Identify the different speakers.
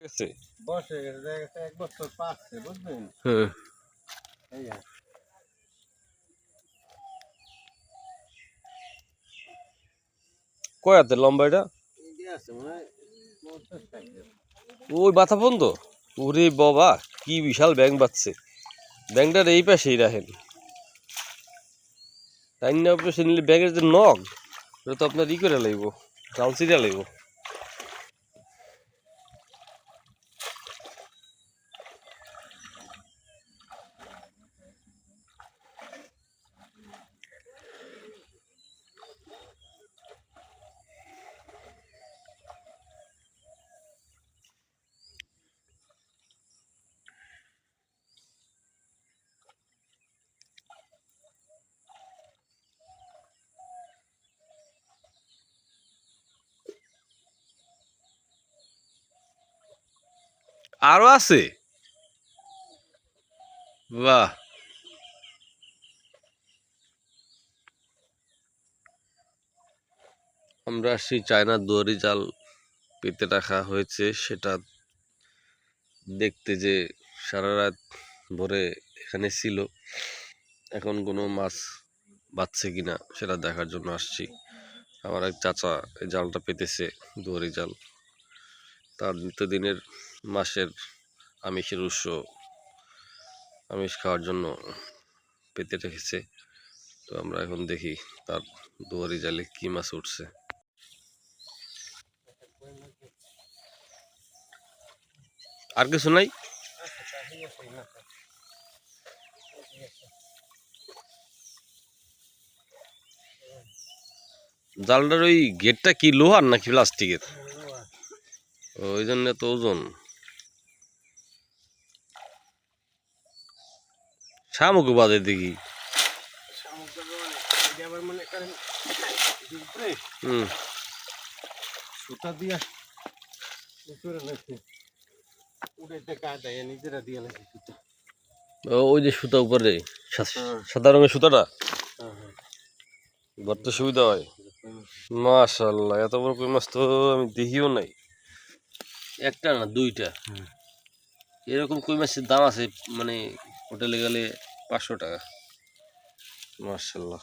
Speaker 1: গেছে?
Speaker 2: বসে গেছে দেখা গেছে এক বছর পাচ্ছে বুঝলেন?
Speaker 1: হ্যাঁ।
Speaker 2: এই আর।
Speaker 1: কয়াতে লম্বা এটা। ওই বাথা বন্ধ? ওরে বাবা কি বিশাল ব্যাং বাচ্ছে ব্যাংটার এই পাশেই রাখেন। তাই না পাশে নিলে ব্যাগের যে নখ ওটা তো আপনার ই করে লাগবো চালসিটা লাগবো আরও আছে? বাহ। আমরা সেই চায়নার দুয়ারি জাল পেতে রাখা হয়েছে। সেটা দেখতে যে সারা রাত ভরে এখানে ছিল, এখন কোনো মাছ বাচ্ছে কিনা সেটা দেখার জন্য আসছি। আমার এক চাচা এই জালটা পেতেছে, দুয়ারি জাল। তার নিত্যদিনের মাসের আমিষের উৎস আমিষ খাওয়ার জন্য পেতে রেখেছে তো আমরা এখন দেখি তার দুয়ারি জালে কি মাছ উঠছে আর কিছু নাই। জালটার ওই গেটটা কি লোহার নাকি প্লাস্টিকের। ওই জন্য তো ওজন। শামুক বাদে দেখি। হুম।
Speaker 2: সুতা দিয়া
Speaker 1: ওই যে সুতা উপরে
Speaker 2: হ্যাঁ।
Speaker 1: সাদা রঙের সুতাটা?
Speaker 2: হ্যাঁ হ্যাঁ।
Speaker 1: ধরতে সুবিধা হয়। মাশাল্লাহ এত বড় কই মাছ তো আমি দেখিও নাই। একটা না দুইটা। এরকম কই মাছের দাম আছে? মানে হোটেলে গেলে পাঁচশো টাকা। মাশাল্লাহ